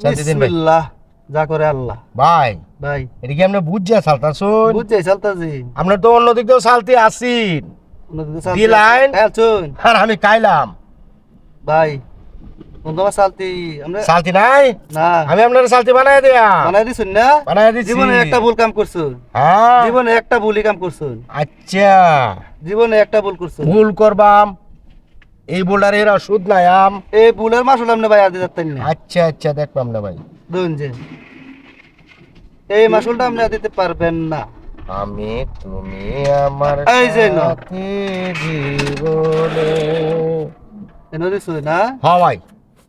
চালতে ভাই। বিসমিল্লাহ। যা করে আল্লাহ। ভাই ভাই। এটা কি আমরা বুঝছে সালতা? শুন। বুঝছে চালতাছি আমরা তো অন্য দিক দিয়েও সালতে আসিন দি লাইন। চুন আর আমি কাইলাম। ভাই তোমার চালতি আমরা সালতি নাই? না। আমি আপনার সালতি বানাই দেয়া। বানাই দিছুন না? বানাই দিছি। জীবনে একটা ভুল কাম করছ। হ্যাঁ। জীবনে একটা ভুলই কাম করছ। আচ্ছা। জীবনে একটা ভুল করছ। ভুল করবাম। এই বোলার এরা সুদ নাই আম। এই ভুলের মাসুল আপনি ভাই আর দিতে না। আচ্ছা আচ্ছা দেখবাম না ভাই। ধরুন যে এই মাসুলটা আপনি আর দিতে পারবেন না। আমি তুমি আমার এই যে না। জীবনে। এনে দিছো না? হ্যাঁ ভাই।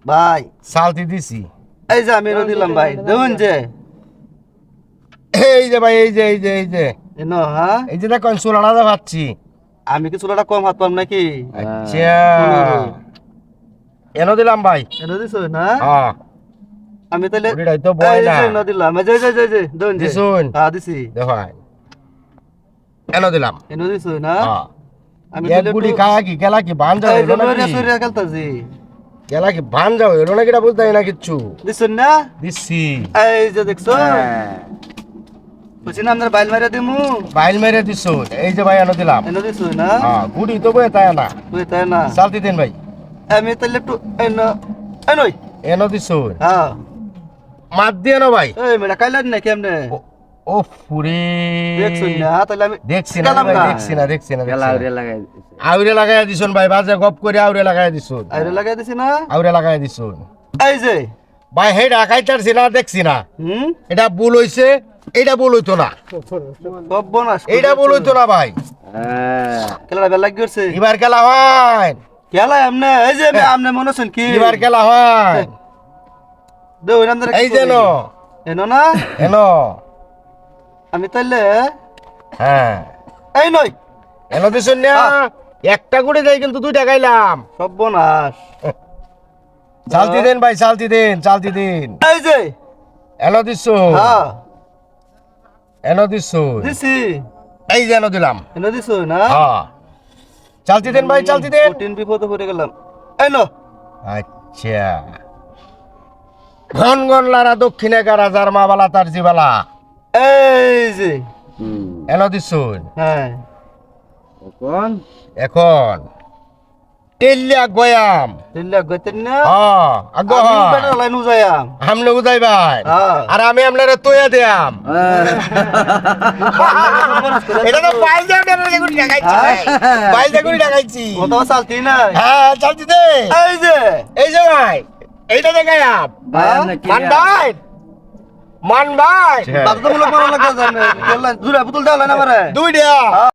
ভাই। সালতি দিছি। এই যে আমি এনে দিলাম ভাই। দেখুন যে। এই যে ভাই এই যে এই যে এই যে। এনো হ্যাঁ। এই যে দেখুন সোলাটা পাচ্ছি আমি কি চুলাটা কম হাত পাম নাকি? আচ্ছা পনেরো। এনো দিলাম ভাই। এনে দিছো না? হ্যাঁ। আমি তাহলে তো বয় না। এনে দিলাম। এই যে এই যে, এই যে দেখুন দিছুন। হ্যাঁ দিছি। দেখো এনো দিলাম। এনে দিছো না? হ্যাঁ। আমি তাহলে কি? গেলা কি? বান যাও এলো সরিয়া খেলতাছি। গেলা কি? বান যাও এলো বুঝতে না কিচ্ছু। দিছুন না? দিচ্ছি এই যে দেখছ। বুঝছি না আপনার বাইল মারিয়া দিমু? বাইল মেরে দিছ এই যে ভাই এনো দিলাম। এনে দিছো না? হ্যাঁ গুড়ি তো বয়ে তাই না তুই তাই না চালতি দেন ভাই। আমি তাহলে একটু এনো এনই। এনো দিছ। হ্যাঁ। মাত দিয়ে না ভাই। এই মেয়েটা কাইলেন না কেমনে ও- ও ফুরে। দেখছুন না? তাহলে আমি দেখছি না না। দেখছি না দেখছি। আউরে লাগাই দিছুন ভাই বাজে গপ করে আউরে লাগাই দিছুন। আইরে লাগাই দিছি না? আউরে লাগাই দিছুন। এই যে। ভাই হে ডাকাইতারছি না দেখছি না। হুম? এটা ভুল হইছে। এইটা ভুল হইতো না। এইটা ভুল হইতো না ভাই। খেলাটা বেলা করছে? এবার খেলা হয়। খেলা আমনে এই যে আমনে মনে হচ্ছেন কি? এবার খেলা হয়। এই যেন এনো না। এন আমি তাইলে হ্যাঁ। এই নই। এন দিছুন না। একটা করে দেয় কিন্তু দুইটা গাইলাম। সব বনাস চালতি দিন ভাই চালতি দিন চালতি দিন। এই যে। এন হ্যাঁ এন দিছুন দিছি এই যে এন দিলাম এনো দিছো না? হ্যাঁ চালতি দেন ভাই চালতি দেন। কঠিন বিপদে পড়ে গেলাম। এই নো আচ্ছা। ঘন ঘন লারা দক্ষিণে গারা যার মা বালা তার জিবালা এই যে। এন দিছুন হ্যাঁ। এখন। টেলিয়া গয়াম। দিল্লা গতেন না? হ্যাঁ আগ্য আমি বেটার লাইন উজায়াম ভাই। হ্যাঁ আর আমি আপনারে তৈয়া দিয়াম। এটা তো বাইল দিয়ে আপনারা যেগুলি দেখাইছি ভাই। বাইল যেগুলি দেখাইছি। কত চালতি না হ্যাঁ চালছি দে। এই যে। এই যে ভাই এইটা দেখাইয়াম হ্যাঁ? মান ভাই। মান ভাই। বাধ্যতামূলক মারা লাগা জানে পুতুল দেওয়া না দুই দিয়া।